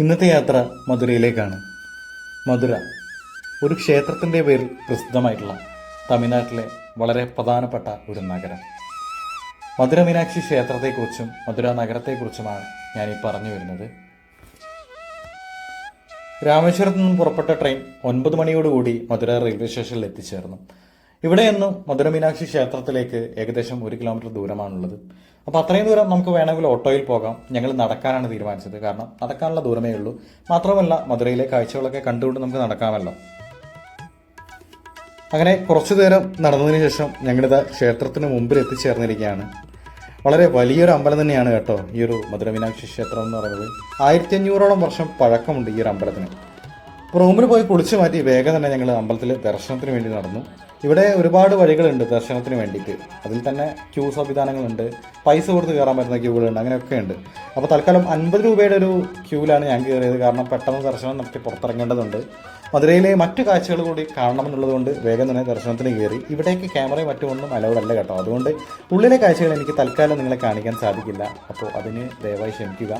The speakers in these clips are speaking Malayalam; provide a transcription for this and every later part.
ഇന്നത്തെ യാത്ര മധുരയിലേക്കാണ്. മധുര ഒരു ക്ഷേത്രത്തിന്റെ പേരിൽ പ്രസിദ്ധമായിട്ടുള്ള തമിഴ്നാട്ടിലെ വളരെ പ്രധാനപ്പെട്ട ഒരു നഗരം. മധുര മീനാക്ഷി ക്ഷേത്രത്തെക്കുറിച്ചും മധുര നഗരത്തെക്കുറിച്ചുമാണ് ഞാൻ ഈ പറഞ്ഞു വരുന്നത്. രാമേശ്വരത്ത് നിന്നും പുറപ്പെട്ട ട്രെയിൻ ഒൻപത് മണിയോടുകൂടി മധുര റെയിൽവേ സ്റ്റേഷനിൽ എത്തിച്ചേർന്നു. ഇവിടെ നിന്നും മധുര മീനാക്ഷി ക്ഷേത്രത്തിലേക്ക് ഏകദേശം ഒരു കിലോമീറ്റർ ദൂരമാണുള്ളത്. അപ്പോൾ അത്രയും ദൂരം നമുക്ക് വേണമെങ്കിൽ ഓട്ടോയിൽ പോകാം. ഞങ്ങൾ നടക്കാനാണ് തീരുമാനിച്ചത്. കാരണം നടക്കാനുള്ള ദൂരമേ ഉള്ളൂ. മാത്രമല്ല മധുരയിലെ കാഴ്ചകളൊക്കെ കണ്ടുകൊണ്ട് നമുക്ക് നടക്കാമല്ലോ. അങ്ങനെ കുറച്ചു നേരം നടന്നതിന് ശേഷം ഞങ്ങളിത് ക്ഷേത്രത്തിന് മുമ്പിൽ എത്തിച്ചേർന്നിരിക്കുകയാണ്. വളരെ വലിയൊരു അമ്പലം തന്നെയാണ് കേട്ടോ ഈ ഒരു മധുര മീനാക്ഷി ക്ഷേത്രം എന്ന് പറയുന്നത്. ആയിരത്തി അഞ്ഞൂറോളം വർഷം പഴക്കമുണ്ട് ഈ ഒരു അമ്പലത്തിന്. റൂമിൽ പോയി കുളിച്ച് മാറ്റി വേഗം തന്നെ ഞങ്ങൾ അമ്പലത്തിൽ ദർശനത്തിന് വേണ്ടി നടന്നു. ഇവിടെ ഒരുപാട് വഴികളുണ്ട് ദർശനത്തിന് വേണ്ടിയിട്ട്. അതിൽ തന്നെ ക്യൂ സംവിധാനങ്ങളുണ്ട് പൈസ കൊടുത്ത് കയറാൻ പറ്റുന്ന ക്യൂകളുണ്ട് അങ്ങനെയൊക്കെ ഉണ്ട് അപ്പോൾ തൽക്കാലം അൻപത് രൂപയുടെ ഒരു ക്യൂവിലാണ് ഞാൻ കയറിയത് കാരണം പെട്ടെന്ന് ദർശനം നടത്തി പുറത്തിറങ്ങേണ്ടതുണ്ട്. മധുരയിലെ മറ്റു കാഴ്ചകൾ കൂടി കാണണമെന്നുള്ളതുകൊണ്ട് വേഗം തന്നെ ദർശനത്തിന് കയറി. ഇവിടേക്ക് ക്യാമറയും മറ്റും ഒന്നും അലൗഡ് അല്ല കേട്ടോ. അതുകൊണ്ട് ഉള്ളിലെ കാഴ്ചകൾ എനിക്ക് തൽക്കാലം നിങ്ങളെ കാണിക്കാൻ സാധിക്കില്ല. അപ്പോൾ അതിന് ദയവായി ക്ഷമിക്കുക.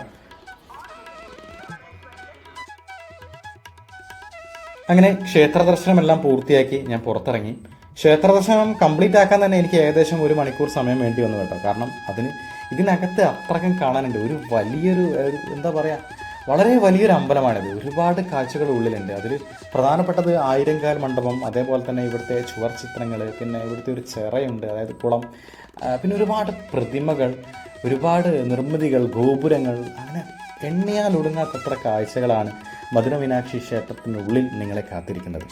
അങ്ങനെ ക്ഷേത്ര ദർശനമെല്ലാം പൂർത്തിയാക്കി ഞാൻ പുറത്തിറങ്ങി. ക്ഷേത്ര ദർശനം കംപ്ലീറ്റ് ആക്കാൻ തന്നെ എനിക്ക് ഏകദേശം ഒരു മണിക്കൂർ സമയം വേണ്ടി വന്നു കേട്ടോ. കാരണം അതിന് ഇതിനകത്ത് അത്രക്കും കാണാനുണ്ട്. ഒരു വലിയൊരു എന്താ പറയുക വളരെ വലിയൊരു അമ്പലമാണിത്. ഒരുപാട് കാഴ്ചകൾ ഉള്ളിലുണ്ട്. അതിൽ പ്രധാനപ്പെട്ടത് ആയിരങ്കാൽ മണ്ഡപം അതേപോലെ തന്നെ ഇവിടുത്തെ ചുവർ ചിത്രങ്ങൾ പിന്നെ ഇവിടുത്തെ ഒരു ചിറയുണ്ട് അതായത് കുളം പിന്നെ ഒരുപാട് പ്രതിമകൾ ഒരുപാട് നിർമ്മിതികൾ ഗോപുരങ്ങൾ അങ്ങനെ എണ്ണിയാൽ ഒടുങ്ങാത്തത്ര കാഴ്ചകളാണ് മധുര മീനാക്ഷി ക്ഷേത്രത്തിനുള്ളിൽ നിങ്ങളെ കാത്തിരിക്കുന്നത്.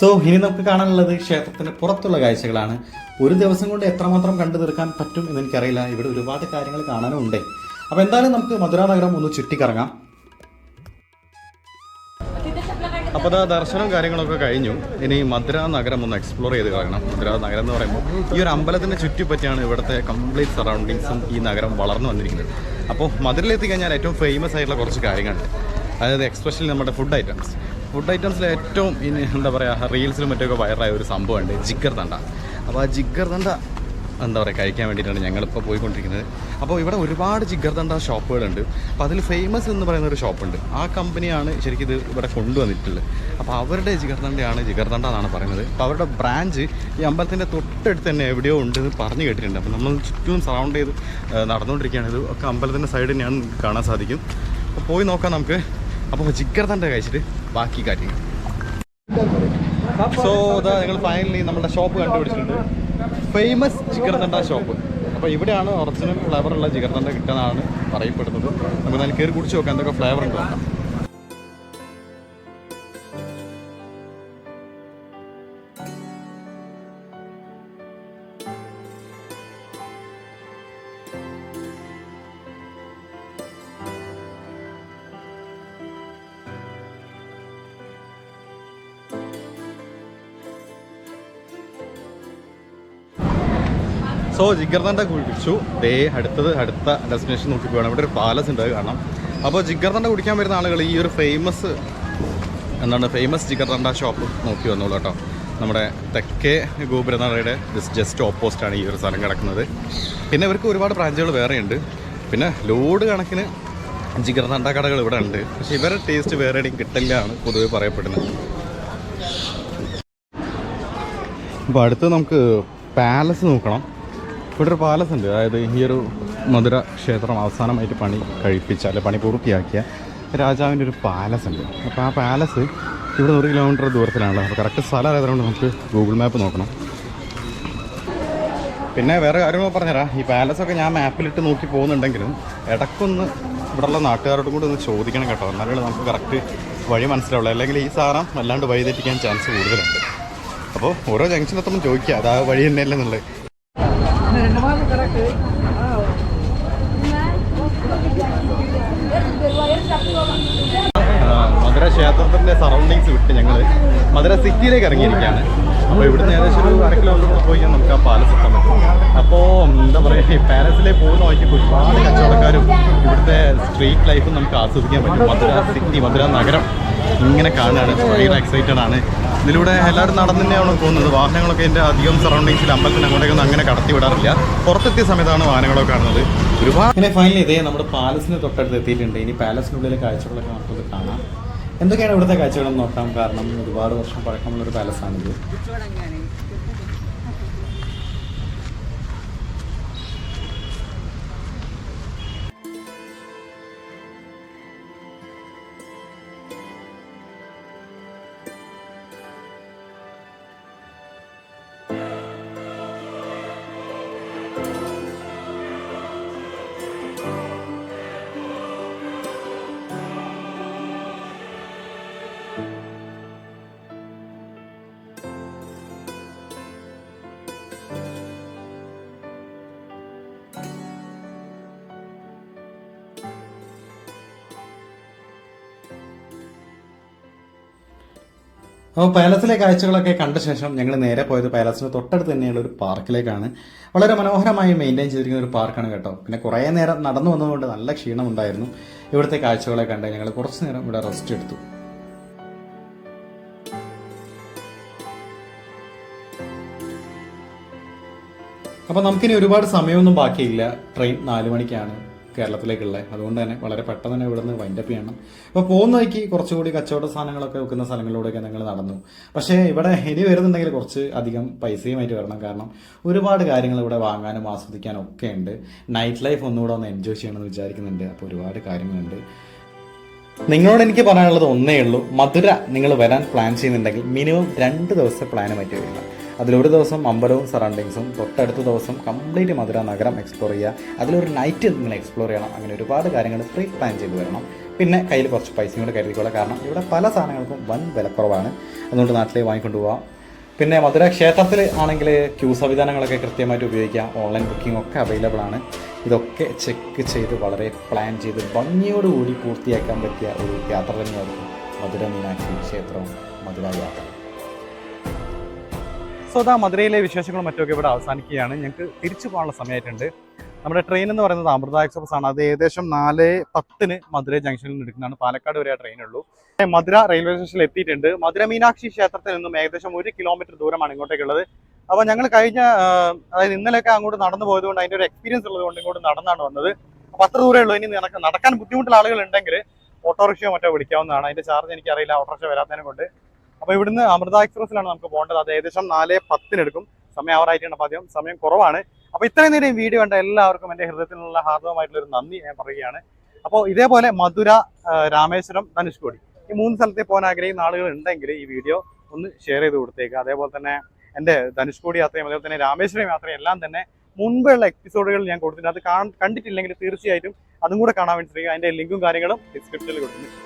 സോ ഇനി നമുക്ക് കാണാനുള്ളത് ക്ഷേത്രത്തിന് പുറത്തുള്ള കാഴ്ചകളാണ്. ഒരു ദിവസം കൊണ്ട് എത്രമാത്രം കണ്ടു തീർക്കാൻ പറ്റും എന്ന് എനിക്കറിയില്ല. ഇവിടെ ഒരുപാട് കാര്യങ്ങൾ കാണാനും ഉണ്ട് അപ്പോൾ എന്തായാലും നമുക്ക് മധുര നഗരം ഒന്ന് ചുറ്റിക്കറങ്ങാം. അപ്പോൾ അത് ദർശനവും കാര്യങ്ങളൊക്കെ കഴിഞ്ഞു. ഇനി മധുര നഗരം ഒന്ന് എക്സ്പ്ലോർ ചെയ്ത് കളയണം മധുര നഗരം എന്ന് പറയുമ്പോൾ ഈ ഒരു അമ്പലത്തിന്റെ ചുറ്റിപ്പറ്റിയാണ് ഇവിടുത്തെ കംപ്ലീറ്റ് സറൗണ്ടിങ്സും ഈ നഗരം വളർന്നു വന്നിരിക്കുന്നത്. അപ്പോൾ മധുരയിലെത്തി കഴിഞ്ഞാൽ ഏറ്റവും ഫേമസ് ആയിട്ടുള്ള കുറച്ച് കാര്യങ്ങളുണ്ട്. അതായത് എക്സ്പെഷ്യലി നമ്മുടെ ഫുഡ് ഐറ്റംസ് ഫുഡ് ഐറ്റംസിൽ ഏറ്റവും ഇനി എന്താ പറയുക റീൽസിലും മറ്റൊക്കെ വൈറലായ ഒരു സംഭവമുണ്ട് ജിഗർ തണ്ട. അപ്പോൾ ആ ജിഗർ തണ്ട എന്താ പറയുക കഴിക്കാൻ വേണ്ടിയിട്ടാണ് ഞങ്ങളിപ്പോൾ പോയിക്കൊണ്ടിരിക്കുന്നത്. അപ്പോൾ ഇവിടെ ഒരുപാട് ജിഗർദണ്ട ഷോപ്പുകളുണ്ട്. അപ്പോൾ അതിൽ ഫേമസ് എന്ന് പറയുന്ന ഒരു ഷോപ്പുണ്ട്. ആ കമ്പനിയാണ് ശരിക്കും ഇത് ഇവിടെ കൊണ്ടുവന്നിട്ടുള്ളത്. അപ്പോൾ അവരുടെ ജിഗർദണ്ടയാണ് ജിഗർദണ്ട എന്നാണ് പറയുന്നത്. അപ്പോൾ അവരുടെ ബ്രാഞ്ച് ഈ അമ്പലത്തിന്റെ തൊട്ടടുത്ത് തന്നെ എവിടെയോ ഉണ്ട് എന്ന് പറഞ്ഞു കേട്ടിട്ടുണ്ട്. അപ്പോൾ നമ്മൾ ചുറ്റും സറൗണ്ട് ചെയ്ത് നടന്നുകൊണ്ടിരിക്കുകയാണ്. ഇത് ഒക്കെ അമ്പലത്തിന്റെ സൈഡ് തന്നെയാണ് കാണാൻ സാധിക്കും. അപ്പോൾ പോയി നോക്കാം നമുക്ക്. അപ്പോൾ ജിഗർദണ്ട കഴിച്ചിട്ട് ബാക്കി കാര്യങ്ങൾ. സോ ഇതാ നിങ്ങൾ ഫൈനലി നമ്മുടെ ഷോപ്പ് കണ്ടുപിടിച്ചിട്ടുണ്ട്. ഫേമസ് ചിക്കർദണ്ട ഷോപ്പ് അപ്പോൾ ഇവിടെയാണ് ഒറിജിനൽ ഫ്ലേവറുള്ള ചിക്കർദണ്ട കിട്ടുന്നതാണ് പറയപ്പെടുന്നത്. നമുക്ക് നല്ല കയറി കുടിച്ച് നോക്കാം എന്തൊക്കെ ഫ്ലേവർ ഉണ്ടോ സോ ജിഗർദണ്ട കുടിച്ചു. ദേ അടുത്തത് അടുത്ത ഡെസ്റ്റിനേഷൻ നോക്കി പോകണം ഇവിടെ ഒരു പാലസ് ഉണ്ട് കാണാം. അപ്പോൾ ജിഗർദണ്ട കുടിക്കാൻ വരുന്ന ആളുകൾ ഈ ഒരു ഫേമസ് എന്താണ് ഫേമസ് ജിഗർദണ്ട ഷോപ്പ് നോക്കി വന്നോളൂ കേട്ടോ. നമ്മുടെ തെക്കേ ഗോപുരനടയുടെ ജസ്റ്റ് ഓപ്പോസിറ്റാണ് ഈ ഒരു സ്ഥലം കിടക്കുന്നത്. പിന്നെ ഇവർക്ക് ഒരുപാട് ബ്രാഞ്ചുകൾ വേറെയുണ്ട് പിന്നെ ലോഡ് കണക്കിന് ജിഗർദണ്ട കടകൾ ഇവിടെ ഉണ്ട്. പക്ഷെ ഇവരുടെ ടേസ്റ്റ് വേറെ എവിടെയും കിട്ടില്ല ആണ് പൊതുവെ പറയപ്പെടുന്നത്. അപ്പോൾ അടുത്ത് നമുക്ക് പാലസ് നോക്കണം. ഇവിടെ ഒരു പാലസ് ഉണ്ട് അതായത് ഈ ഒരു മധുര ക്ഷേത്രം അവസാനമായിട്ട് പണി കഴിപ്പിച്ച അല്ലെ പണി പൂർത്തിയാക്കിയ രാജാവിന്റെ ഒരു പാലസ് ഉണ്ട് അപ്പോൾ ആ പാലസ് ഇവിടെ ഒരു കിലോമീറ്റർ ദൂരത്തിലാണല്ലോ അപ്പോൾ കറക്റ്റ് സ്ഥലം ആയതുകൊണ്ട് നമുക്ക് ഗൂഗിൾ മാപ്പ് നോക്കണം. പിന്നെ വേറെ കാര്യങ്ങൾ പറഞ്ഞുതരാം. ഈ പാലസൊക്കെ ഞാൻ മാപ്പിലിട്ട് നോക്കി പോകുന്നുണ്ടെങ്കിലും ഇടയ്ക്കൊന്ന് ഇവിടെയുള്ള നാട്ടുകാരോടും കൂടി ഒന്ന് ചോദിക്കണം കേട്ടോ. എന്നാലേ നമുക്ക് കറക്റ്റ് വഴി മനസ്സിലാവുള്ളൂ. അല്ലെങ്കിൽ ഈ സാധനം വല്ലാണ്ട് വഴി തെറ്റിക്കാൻ ചാൻസ് കൂടുതലുണ്ട്. അപ്പോൾ ഓരോ ജംഗ്ഷനെത്തുമ്പോൾ ചോദിക്കുക. അതാ വഴി തന്നെയല്ലേ എന്നുള്ളത്. മധുര ക്ഷേത്രത്തിന്റെ സറൗണ്ടിങ്സ് വിട്ട് ഞങ്ങൾ മധുര സിറ്റിയിലേക്ക് ഇറങ്ങിയിരിക്കുകയാണ്. അപ്പോൾ ഇവിടുന്ന് ഏകദേശം ഒരു അര കിലോമീറ്റർ പോയി കഴിഞ്ഞാൽ നമുക്ക് ആ പാലസ് എത്താൻ പറ്റും. അപ്പോൾ എന്താ പറയുക ഈ പാലസിലേക്ക് പോകുന്ന വഴിക്ക് ഒരുപാട് കച്ചവടക്കാരും ഇവിടുത്തെ സ്ട്രീറ്റ് ലൈഫും നമുക്ക് ആസ്വദിക്കാൻ പറ്റും. മധുര സിറ്റി മധുര നഗരം ഇങ്ങനെ കാണുകയാണ്. ഭയങ്കര എക്സൈറ്റഡ് ആണ്. ഇതിലൂടെ എല്ലാവരും നടന്നു തന്നെയാണ് പോകുന്നത്? വാഹനങ്ങളൊക്കെ എന്റെ അധികം സറൗണ്ടിങ്സിൽ അമ്പലത്തിന് അങ്ങോട്ടേക്കൊന്നും അങ്ങനെ കടത്തി വിടാറില്ല. പുറത്തെത്തിയ സമയത്താണ് വാഹനങ്ങളൊക്കെ കാണുന്നത്. ഒരുപാട് പിന്നെ ഫൈനലി ഇതേ നമ്മുടെ പാലസിന് തൊട്ടടുത്ത് എത്തിയിട്ടുണ്ട്. ഇനി പാലസിനുള്ളിലെ കാഴ്ചകളൊക്കെ നമുക്കത് കാണാം. എന്തൊക്കെയാണ് ഇവിടുത്തെ കാഴ്ചകളെന്ന് നോക്കാം. കാരണം ഒരുപാട് വർഷം പഴക്കമുള്ളൊരു പാലസാണിത് അപ്പോൾ പാലസിലെ കാഴ്ചകളൊക്കെ കണ്ട ശേഷം ഞങ്ങൾ നേരെ പോയത് പാലസിന് തൊട്ടടുത്ത് തന്നെയുള്ള ഒരു പാർക്കിലേക്കാണ്. വളരെ മനോഹരമായി മെയിന്റെയിൻ ചെയ്തിരിക്കുന്ന ഒരു പാർക്കാണ് കേട്ടോ. പിന്നെ കുറേ നേരം നടന്നു വന്നതുകൊണ്ട് നല്ല ക്ഷീണമുണ്ടായിരുന്നു ഇവിടുത്തെ കാഴ്ചകളെ കണ്ട് ഞങ്ങൾ കുറച്ച് നേരം ഇവിടെ റെസ്റ്റ് എടുത്തു. അപ്പോൾ നമുക്കിനി ഒരുപാട് സമയമൊന്നും ബാക്കിയില്ല. ട്രെയിൻ നാല് മണിക്കാണ്. കേരളത്തിലേക്കുള്ളത് അതുകൊണ്ട് തന്നെ വളരെ പെട്ടെന്ന് തന്നെ ഇവിടുന്ന് വൈൻഡപ്പ് ചെയ്യണം. അപ്പോൾ പോകുന്ന വഴിക്ക് കുറച്ചുകൂടി കച്ചവട സാധനങ്ങളൊക്കെ വെക്കുന്ന സ്ഥലങ്ങളിലൂടെയൊക്കെ ഞങ്ങൾ നടന്നു. പക്ഷേ ഇവിടെ ഇനി വരുന്നുണ്ടെങ്കിൽ കുറച്ച് അധികം പൈസയുമായിട്ട് വരണം. കാരണം ഒരുപാട് കാര്യങ്ങൾ ഇവിടെ വാങ്ങാനും ആസ്വദിക്കാനും ഒക്കെ ഉണ്ട്. നൈറ്റ് ലൈഫ് ഒന്നുകൂടെ ഒന്ന് എൻജോയ് ചെയ്യണമെന്ന് വിചാരിക്കുന്നുണ്ട്. അപ്പോൾ ഒരുപാട് കാര്യങ്ങളുണ്ട്. നിങ്ങളോട് എനിക്ക് പറയാനുള്ളത് ഒന്നേ ഉള്ളൂ. മധുര നിങ്ങൾ വരാൻ പ്ലാൻ ചെയ്യുന്നുണ്ടെങ്കിൽ മിനിമം രണ്ട് ദിവസത്തെ പ്ലാന് മാറ്റി വരിക. അതിലൊരു ദിവസം അമ്പലവും സറൗണ്ടിങ്സും തൊട്ടടുത്ത ദിവസം കംപ്ലീറ്റ് മധുര നഗരം എക്സ്പ്ലോർ ചെയ്യുക. അതിലൊരു നൈറ്റ് നിങ്ങൾ എക്സ്പ്ലോർ ചെയ്യണം. അങ്ങനെ ഒരുപാട് കാര്യങ്ങൾ പ്രീ പ്ലാൻ ചെയ്ത് വരണം. പിന്നെ കയ്യിൽ കുറച്ച് പൈസയും കൂടെ കരുതിക്കോളാം. കാരണം ഇവിടെ പല സാധനങ്ങൾക്കും വൻ വിലക്കുറവാണ്. അതുകൊണ്ട് നാട്ടിലെ വാങ്ങിക്കൊണ്ട് പോവാം. പിന്നെ മധുര ക്ഷേത്രത്തിൽ ആണെങ്കിൽ ക്യൂ സംവിധാനങ്ങളൊക്കെ കൃത്യമായിട്ട് ഉപയോഗിക്കാം. ഓൺലൈൻ ബുക്കിംഗ് ഒക്കെ അവൈലബിൾ ആണ്. ഇതൊക്കെ ചെക്ക് ചെയ്ത് വളരെ പ്ലാൻ ചെയ്ത് ഭംഗിയോടുകൂടി പൂർത്തിയാക്കാൻ പറ്റിയ ഒരു യാത്ര തന്നെയായിരുന്നു മധുര മീനാക്ഷി ക്ഷേത്രവും മധുര യാത്ര. സോ മധുരയിലെ വിശേഷങ്ങളും മറ്റൊക്കെ ഇവിടെ അവസാനിക്കുകയാണ്. ഞങ്ങൾക്ക് തിരിച്ചു പോകാനുള്ള സമയമായിട്ടുണ്ട്. നമ്മുടെ ട്രെയിൻ എന്ന് പറയുന്നത് അമൃത എക്സ്പ്രസ് ആണ്. അത് ഏകദേശം നാല് പത്തിന് മധുര ജംഗ്ഷനിൽ നിന്ന് എടുക്കുന്നതാണ് പാലക്കാട് വരെ ആ ട്രെയിൻ ഉള്ളൂ. മധുര റെയിൽവേ സ്റ്റേഷനിൽ എത്തിയിട്ടുണ്ട്. മധുര മീനാക്ഷി ക്ഷേത്രത്തിൽ നിന്നും ഏകദേശം ഒരു കിലോമീറ്റർ ദൂരമാണ് ഇങ്ങോട്ടേക്കുള്ളത്. അപ്പോൾ ഞങ്ങൾ കഴിഞ്ഞ അതായത് ഇന്നലെയൊക്കെ അങ്ങോട്ട് നടന്നു പോയതുകൊണ്ട് അതിന്റെ ഒരു എക്സ്പീരിയൻസ് ഉള്ളതുകൊണ്ട് ഇങ്ങോട്ട് നടന്നാണ് വന്നത്. അപ്പോൾ അത്ര ദൂരമേ ഉള്ളൂ. ഇനി നടക്കാൻ ബുദ്ധിമുട്ടുള്ള ആളുകൾ ഉണ്ടെങ്കിൽ ഓട്ടോറിക്ഷയോ മറ്റോ വിളിക്കാവുന്നതാണ്. അതിന്റെ ചാർജ് എനിക്ക് അറിയില്ല ഓട്ടോറിക്ഷ വരാത്തതിനെ കൊണ്ട്. അപ്പോൾ ഇവിടുന്ന് അമൃത എക്സ്പ്രസ്സിലാണ് നമുക്ക് പോകേണ്ടത്. അത് ഏകദേശം നാല് പത്തിനെടുക്കും സമയം അവറായിട്ടാണ് അപ്പോൾ അധികം സമയം കുറവാണ്. അപ്പോൾ ഇത്രയും നേരം വീഡിയോ കണ്ട എല്ലാവർക്കും എന്റെ ഹൃദയത്തിനുള്ള ഹാർദവമായിട്ടുള്ള ഒരു നന്ദി ഞാൻ പറയുകയാണ്. അപ്പോൾ ഇതേപോലെ മധുര രാമേശ്വരം ധനുഷ്കോടി ഈ മൂന്ന് സ്ഥലത്തേക്ക് പോകാൻ ആഗ്രഹിക്കുന്ന ആളുകൾ ഉണ്ടെങ്കിൽ ഈ വീഡിയോ ഒന്ന് ഷെയർ ചെയ്ത് കൊടുത്തേക്ക്. അതേപോലെ തന്നെ എന്റെ ധനുഷ്കോടി യാത്രയും അതേപോലെ തന്നെ രാമേശ്വരം യാത്രയും എല്ലാം തന്നെ മുൻപുള്ള എപ്പിസോഡുകൾ ഞാൻ കൊടുത്തിട്ടുണ്ട്. അത് കണ്ടിട്ടില്ലെങ്കിൽ തീർച്ചയായിട്ടും അതും കൂടെ കാണാൻ വേണ്ടി അതിന്റെ ലിങ്കും കാര്യങ്ങളും ഡിസ്ക്രിപ്ഷനിൽ കൊടുത്തിട്ടുണ്ട്.